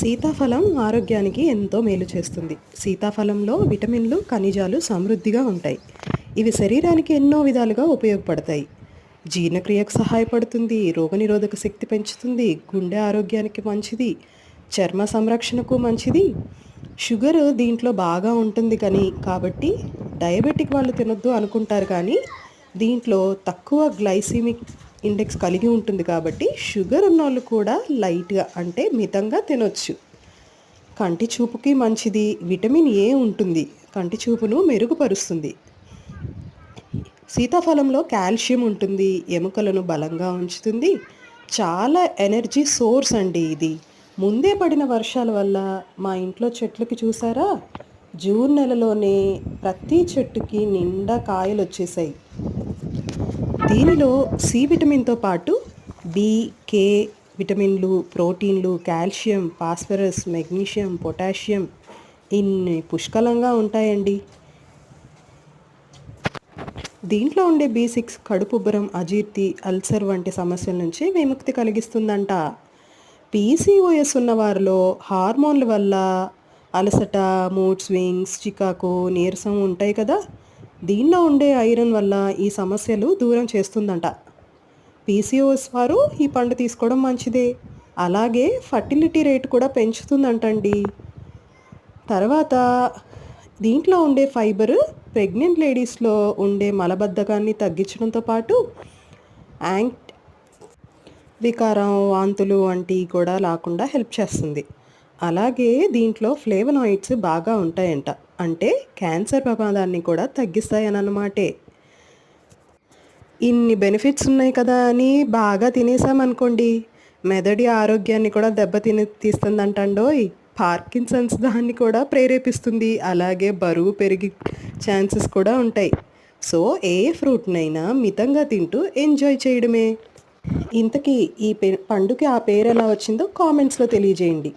సీతాఫలం ఆరోగ్యానికి ఎంతో మేలు చేస్తుంది. సీతాఫలంలో విటమిన్లు ఖనిజాలు సమృద్ధిగా ఉంటాయి. ఇవి శరీరానికి ఎన్నో విధాలుగా ఉపయోగపడతాయి. జీర్ణక్రియకు సహాయపడుతుంది రోగనిరోధక శక్తి పెంచుతుంది గుండె ఆరోగ్యానికి మంచిది చర్మ సంరక్షణకు మంచిది. షుగర్ దీంట్లో బాగా ఉంటుంది కానీ కాబట్టి డయాబెటిక్ వాళ్ళు తినొద్దు అనుకుంటారు కానీ దీంట్లో తక్కువ గ్లైసిమిక్ ఇండెక్స్ కలిగి ఉంటుంది కాబట్టి షుగర్ ఉన్నోళ్ళు కూడా లైట్గా అంటే మితంగా తినొచ్చు. కంటి చూపుకి మంచిది విటమిన్ ఏ ఉంటుంది. కంటి చూపును మెరుగుపరుస్తుంది. సీతాఫలంలో కాల్షియం ఉంటుంది ఎముకలను బలంగా ఉంచుతుంది. చాలా ఎనర్జీ సోర్స్ అండి ఇది. ముందే పడిన వర్షాల వల్ల మా ఇంట్లో చెట్లకి చూసారా? జూన్ నెలలోనే ప్రతి చెట్టుకి నిండా కాయలు వచ్చేసాయి దీనిలో సి విటమిన్తో పాటు బి కే విటమిన్లు ప్రోటీన్లు కాల్షియం ఫాస్ఫరస్ మెగ్నీషియం పొటాషియం ఇన్ని పుష్కలంగా ఉంటాయండి. దీంట్లో ఉండే బి సిక్స్ కడుపుబ్బరం అజీర్తి అల్సర్ వంటి సమస్యల నుంచి విముక్తి కలిగిస్తుందంట. పీసీఓఎస్ ఉన్న వారిలో హార్మోన్ల వల్ల అలసట మూడ్ స్వింగ్స్ చికాకు నీరసం ఉంటాయి కదా. దీనిలో ఉండే ఐరన్ వల్ల ఈ సమస్యలు దూరం చేస్తుందంట. పీసీఓఎస్ వారు ఈ పండు తీసుకోవడం మంచిదే. అలాగే ఫర్టిలిటీ రేట్ కూడా పెంచుతుందంటండి. తర్వాత దీంట్లో ఉండే ఫైబర్ ప్రెగ్నెంట్ లేడీస్లో ఉండే మలబద్ధకాన్ని తగ్గించడంతో పాటు యాంక్ వికారం వాంతులు వంటివి కూడా రాకుండా హెల్ప్ చేస్తుంది. అలాగే దీంట్లో ఫ్లేవనాయిడ్స్ బాగా ఉంటాయంట. అంటే క్యాన్సర్ ప్రమాదాన్ని కూడా తగ్గిస్తాయని అన్నమాటే ఇన్ని బెనిఫిట్స్ ఉన్నాయి కదా అని బాగా తినేసామనుకోండి మెదడి ఆరోగ్యాన్ని కూడా దెబ్బతిని తీస్తుందంటండోయ్. పార్కిన్సన్స్ దాన్ని కూడా ప్రేరేపిస్తుంది. అలాగే బరువు పెరిగి ఛాన్సెస్ కూడా ఉంటాయి. సో ఏ ఫ్రూట్నైనా మితంగా తింటూ ఎంజాయ్ చేయడమే. ఇంతకీ ఈ పే పండుకి ఆ పేరు ఎలా వచ్చిందో కామెంట్స్లో తెలియజేయండి.